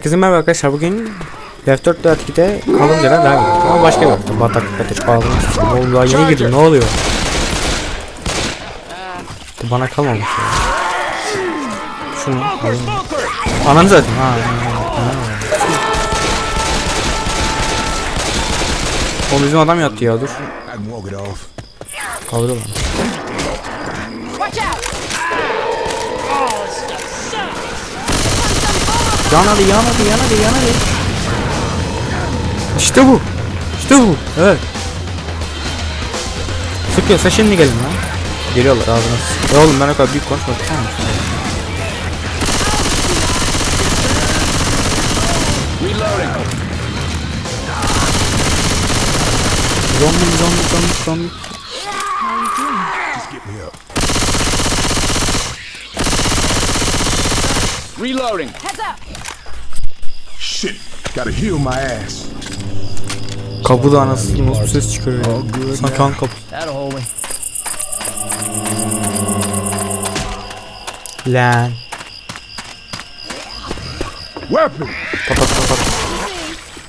Herkese merhaba arkadaşlar bugün Left 4 4 2'de kaldığımız yerden devam ediyoruz. Ama başka bir ortam bataklık ateş istiyorum oğlum daha yeni girdim ne oluyor? Bana kalmamış ya. Şunu alayım. Ananı zaten ha, ha, ha. Oğlum bizim adam yattı ya dur. Kaldıralım Yan hadi yan hadi yan hadi yan hadi İşte bu. İşte bu. Evet. Sıkıyorsa şimdi gelin lan. Geliyorlar ağzına sık- Ya oğlum ben o kadar büyük konuşma tamam? Zombi zombi zombi zombi. Get me up. Shit. Gotta heal my ass. Kapıda anasını nasıl bir ses çıkıyor ya Sanki han kapı. Lan. Weapon. Kapat kapat.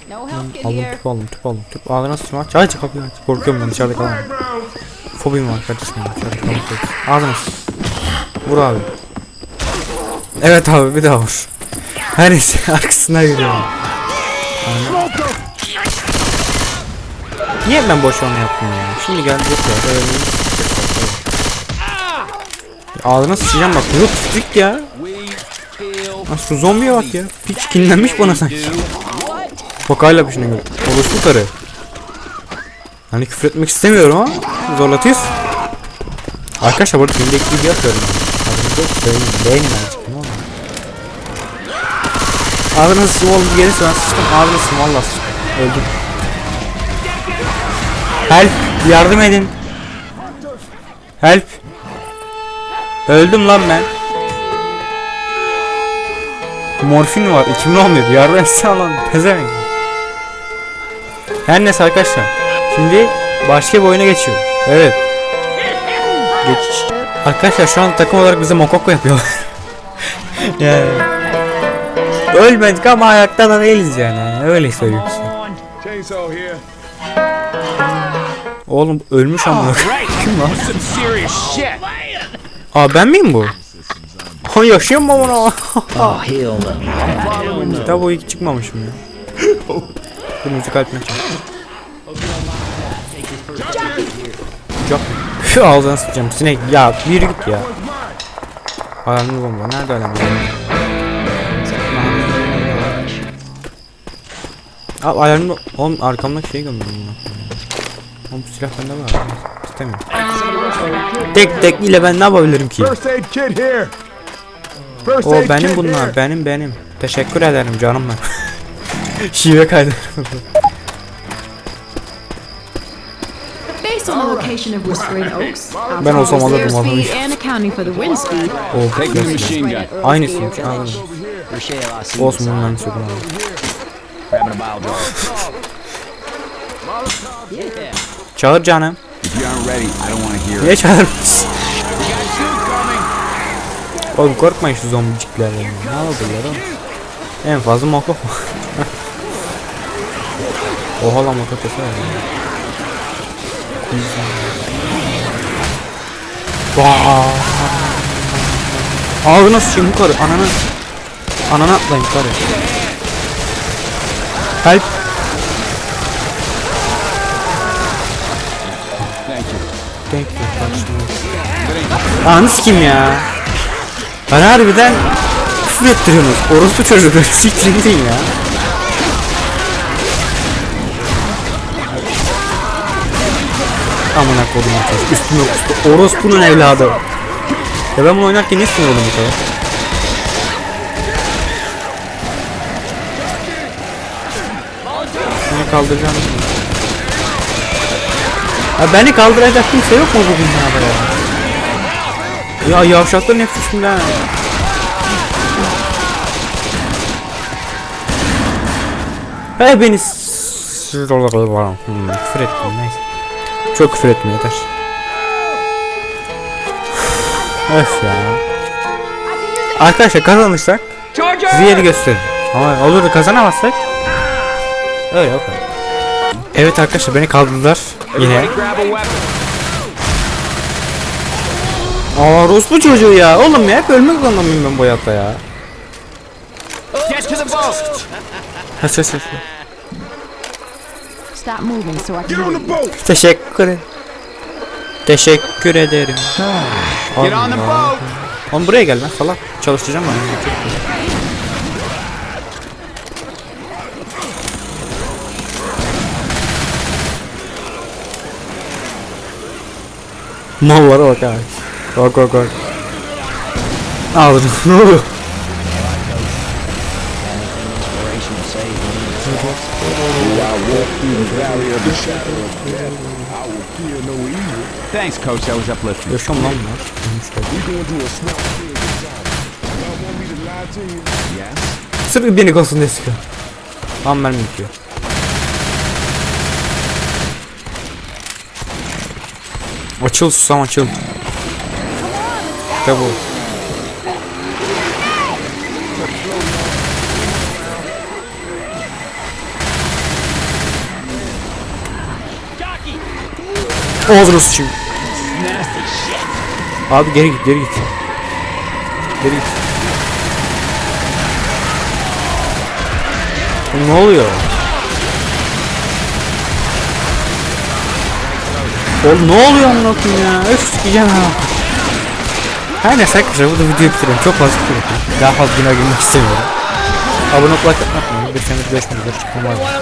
No help in Aldım here. tüp aldım tüp aldım tüp. Ağzına sıçma aç aç kapıyı aç. Korkuyorum ben dışarıda kalamam Fobim var kardeşim dışarıda kalamam Ağzına sıç Vur abi. Evet abi bir daha vur Her neyse arkasına yürüyorum Niye ben boş onu yaptım ya Şimdi geldi ya bir- Ağzına sıçacağım bak yok strict ya. Lan şu zombiye bak ya Hiç kinlenmiş bana sanki Bak hala peşine geliyor. Orospu karı. Hani küfür etmek istemiyorum ama zorlatıyorsun. Arkadaşlar burada filmdeki gibi yapıyorum. Adınızı yok. Beğenin, beğenin Ağzına sıçtım oğlum gelirse ben sıçtım. Ağzına sıçtım valla sıçtım. Öldüm. Help. Yardım edin. Help. Öldüm lan ben. Morfin var. 2011. Yardım etsene lan. Pezevenk. Her neyse arkadaşlar. Şimdi başka bir oyuna geçiyoruz. Evet. Geçiş. Arkadaşlar şu an takım olarak bize mokoko yapıyorlar. yani. Ölmedik ama ayakta da değiliz yani. Öyle söyleyeyim size. Oğlum ölmüş ama. Kim lan? Aa ben miyim bu? Ha yaşıyor mu bunu? Oh. Kitap o ilk çıkmamışım ya. Bir müzik aletine çal. Çok. Ağzına sıçacağım sinek ya bir git ya. Alarmlı bomba nerede alarmlı bomba? Abi alarmlı oğlum arkamdaki şey gömdüm bunu. Oğlum bu silah bende var. İstemiyorum. Tek tek ile ben ne yapabilirim ki? O benim bunlar benim benim. Teşekkür ederim canım ben. Şive kaydı. Based on the location of Whispering Oaks, our Ben olsam alırdım adamı. airspeed and accounting for the wind speed, O Take the machine gun. right at Aynısıymış Earlsville anladım. Village. Rochelle, I see Olsun bunların söküm abi. Grabbing a bile jar. Yeah. Çağır canım. If you aren't ready, I don't want to hear it. Niye çağırmışsın? Oğlum korkmayın şu zombiciklerden. Ne yapıyorlar oğlum? En fazla mokok. Oha lan mokok desene. Vaa. Ağzına sıçayım yukarı ananı. Ananı atlayın yukarı. Help. Thank you. Thank you. Anı sikeyim ya. Ben harbiden küfür ettiriyorsunuz. Orospu çocukları siktirin gidin ya. Amına kodum ateş. Üstüme kustu. Orospu'nun evladı. Ya ben bunu oynarken niye sinir oldum bu kadar? Kaldıracağım. Ya beni kaldıracak kimse yok mu bu dünyada ya? Ya yavşakların hepsi ha. He beni Hmm, küfür ettim neyse. Çok küfür etme yeter. Öf ya. Arkadaşlar kazanırsak size yeri gösteririm. Ama olur da kazanamazsak. Öyle o kadar. Evet arkadaşlar beni kaldırdılar yine. Aa Rus bu çocuğu ya. Oğlum ya hep ölmek zorundayım ben bu hayatta ya. Ha ses ses. Teşekkür ederim. Teşekkür ederim. Oğlum buraya gel lan salak. Çalıştıracağım ben. Mallara bak abi. Bak bak bak. Ağzını ne oluyor? Thanks, coach. That was uplifting. Yaşam lan bunlar. Sırf beni olsun diye sıkıyor. Tam mermi bitiyor. Açıl susam açıl. İşte bu. Ağzını sıçayım. Abi geri git geri git. Geri git. Ne oluyor? Oğlum ne oluyor koyayım ya? Öf sikeceğim ha. Her neyse arkadaşlar burada videoyu bitiriyorum. Çok fazla video Daha fazla günah girmek istemiyorum. Abone olmayı unutmayın. Bir senedir görüşmek üzere. Umarım.